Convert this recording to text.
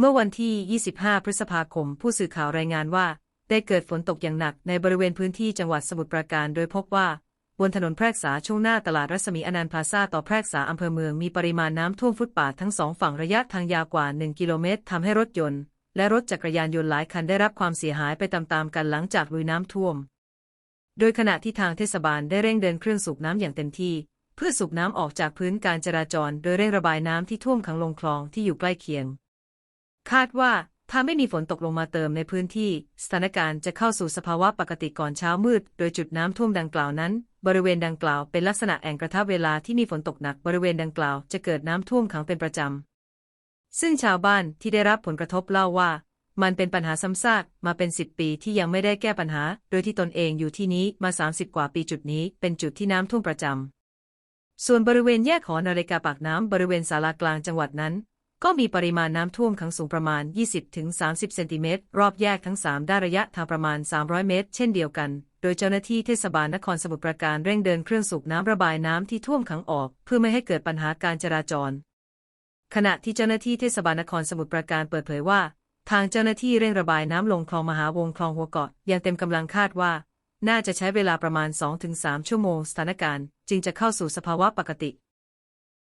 เมื่อวันที่ 25 พฤษภาคม ผู้สื่อข่าวรายงานว่า ได้เกิดฝนตกอย่างหนักในบริเวณพื้นที่จังหวัดสมุทรปราการ โดยพบว่า บนถนนแพรกษาช่วงหน้าตลาดรัศมีอนันต์พลาซาต่อแพรกษาอำเภอเมืองมีปริมาณน้ำท่วมฟุตปาดทั้งสองฝั่งระยะทางยาวกว่า 1 กิโลเมตรทำให้รถยนต์ และรถจักรยานยนต์หลายคันได้รับความเสียหายไปตามๆกันหลังจากลุยน้ำท่วม โดยขณะที่ทางเทศบาลได้เร่งเดินเครื่องสูบน้ำอย่างเต็มที่ เพื่อสูบน้ำออกจากพื้นการจราจร โดยเร่งระบายน้ำที่ท่วมขังลงคลองที่อยู่ใกล้เคียง คาดว่าถ้าไม่มีฝนตกลงมาเติมในพื้นที่ สถานการณ์จะเข้าสู่สภาวะปกติก่อนเช้ามืด โดยจุดน้ำท่วมดังกล่าวนั้น บริเวณดังกล่าวเป็นลักษณะแอ่งกระทะเวลาที่มีฝนตกหนักบริเวณดังกล่าวจะเกิดน้ำท่วมขังเป็นประจำ ซึ่งชาวบ้านที่ได้รับผลกระทบเล่าว่า มันเป็นปัญหาซ้ำซากมาเป็น 10 ปีที่ยังไม่ได้แก้ปัญหา โดยที่ตนเองอยู่ที่นี้มา 30 กว่าปีจุดนี้ เป็นจุดที่น้ำท่วมประจำส่วนบริเวณแยกหอนาฬิกาปากน้ำบริเวณศาลากลางจังหวัดนั้น ก็มีปริมาณน้ำท่วมขังสูงประมาณ 20-30 เซนติเมตร รอบแยกทั้ง3ได้ระยะทางประมาณ 300 เมตร เช่นเดียวกัน โดยเจ้าหน้าที่เทศบาลนครสมุทรปราการเร่งเดินเครื่องสูบน้ำระบายน้ำที่ท่วมขังออก เพื่อไม่ให้เกิดปัญหาการจราจร ขณะที่เจ้าหน้าที่เทศบาลนครสมุทรปราการเปิดเผยว่า ทางเจ้าหน้าที่เร่งระบายน้ำลงคลองมหาวงคลองหัวเกาะอย่างเต็มกำลังคาดว่า น่าจะใช้เวลาประมาณ 2-3 ชั่วโมงสถานการณ์ จึงจะเข้าสู่สภาวะปกติ